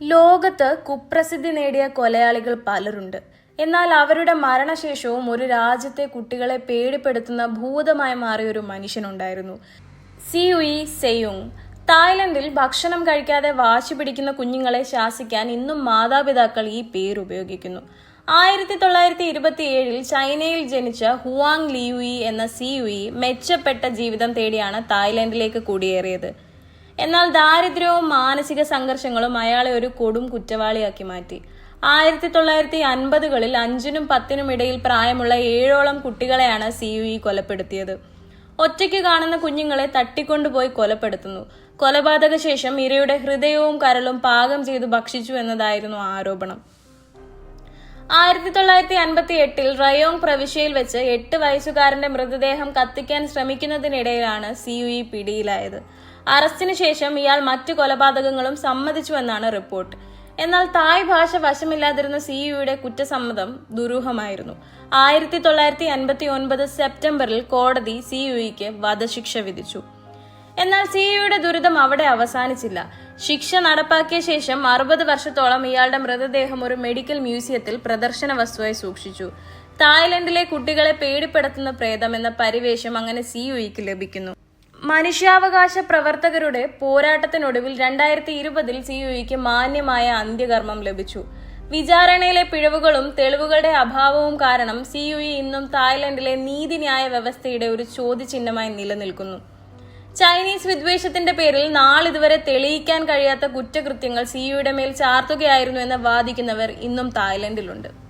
ലോകത്ത് കുപ്രസിദ്ധി നേടിയ കൊലയാളികൾ പലരുണ്ട്. എന്നാൽ അവരുടെ മരണശേഷവും ഒരു രാജ്യത്തെ കുട്ടികളെ പേടിപ്പെടുത്തുന്ന ഭൂതമായി മാറിയ ഒരു മനുഷ്യനുണ്ടായിരുന്നു. സിയുയി സെയുങ് തായ്ലൻഡിൽ ഭക്ഷണം കഴിക്കാതെ വാശി പിടിക്കുന്ന കുഞ്ഞുങ്ങളെ ശാസിക്കാൻ ഇന്നും മാതാപിതാക്കൾ ഈ പേര് ഉപയോഗിക്കുന്നു. ആയിരത്തി തൊള്ളായിരത്തി ഇരുപത്തി ഏഴിൽ ചൈനയിൽ ജനിച്ച ഹുവാങ് ലിയുയി എന്ന സിയുയി മെച്ചപ്പെട്ട ജീവിതം തേടിയാണ് തായ്ലൻഡിലേക്ക് കുടിയേറിയത്. എന്നാൽ ദാരിദ്ര്യവും മാനസിക സംഘർഷങ്ങളും അയാളെ ഒരു കൊടും കുറ്റവാളിയാക്കി മാറ്റി. ആയിരത്തി തൊള്ളായിരത്തി അൻപതുകളിൽ അഞ്ചിനും പത്തിനും ഇടയിൽ പ്രായമുള്ള ഏഴോളം കുട്ടികളെയാണ് സി യു ഇ കൊലപ്പെടുത്തിയത്. ഒറ്റയ്ക്ക് കാണുന്ന കുഞ്ഞുങ്ങളെ തട്ടിക്കൊണ്ടുപോയി കൊലപ്പെടുത്തുന്നു. കൊലപാതക ശേഷം ഇരയുടെ ഹൃദയവും കരളും പാകം ചെയ്തു ഭക്ഷിച്ചു എന്നതായിരുന്നു ആരോപണം. ആയിരത്തി തൊള്ളായിരത്തി അൻപത്തി എട്ടിൽ റയോങ് പ്രവിശ്യയിൽ വെച്ച് എട്ട് വയസ്സുകാരന്റെ മൃതദേഹം കത്തിക്കാൻ ശ്രമിക്കുന്നതിനിടയിലാണ് സി യു ഇ പിടിയിലായത്. അറസ്റ്റിന് ശേഷം ഇയാൾ മറ്റു കൊലപാതകങ്ങളും സമ്മതിച്ചുവെന്നാണ് റിപ്പോർട്ട്. എന്നാൽ തായ് ഭാഷ വശമില്ലാതിരുന്ന സി യുയുടെ കുറ്റസമ്മതം ദുരൂഹമായിരുന്നു. ആയിരത്തി തൊള്ളായിരത്തി അൻപത്തി ഒൻപത് സെപ്റ്റംബറിൽ കോടതി സി യുയിക്ക് വധശിക്ഷ വിധിച്ചു. എന്നാൽ സി യുടെ ദുരിതം അവിടെ അവസാനിച്ചില്ല. ശിക്ഷ നടപ്പാക്കിയ ശേഷം അറുപത് വർഷത്തോളം ഇയാളുടെ മൃതദേഹം ഒരു മെഡിക്കൽ മ്യൂസിയത്തിൽ പ്രദർശന വസ്തുവായി സൂക്ഷിച്ചു. തായ്ലൻഡിലെ കുട്ടികളെ പേടിപ്പെടുത്തുന്ന പ്രേതം എന്ന പരിവേഷം അങ്ങനെ സി യുയിക്ക് ലഭിക്കുന്നു. മനുഷ്യാവകാശ പ്രവർത്തകരുടെ പോരാട്ടത്തിനൊടുവിൽ രണ്ടായിരത്തി ഇരുപതിൽ സി യുയിക്ക് മാന്യമായ അന്ത്യകർമ്മം ലഭിച്ചു. വിചാരണയിലെ പിഴവുകളും തെളിവുകളുടെ അഭാവവും കാരണം സി യു ഇന്നും തായ്ലൻഡിലെ നീതിന്യായ വ്യവസ്ഥയുടെ ഒരു ചോദ്യചിഹ്നമായി നിലനിൽക്കുന്നു. ചൈനീസ് വിദ്വേഷത്തിന്റെ പേരിൽ നാളിതുവരെ തെളിയിക്കാൻ കഴിയാത്ത കുറ്റകൃത്യങ്ങൾ സിയുടെ മേൽ ചാർത്തുകയായിരുന്നു എന്ന് വാദിക്കുന്നവർ ഇന്നും തായ്ലൻഡിലുണ്ട്.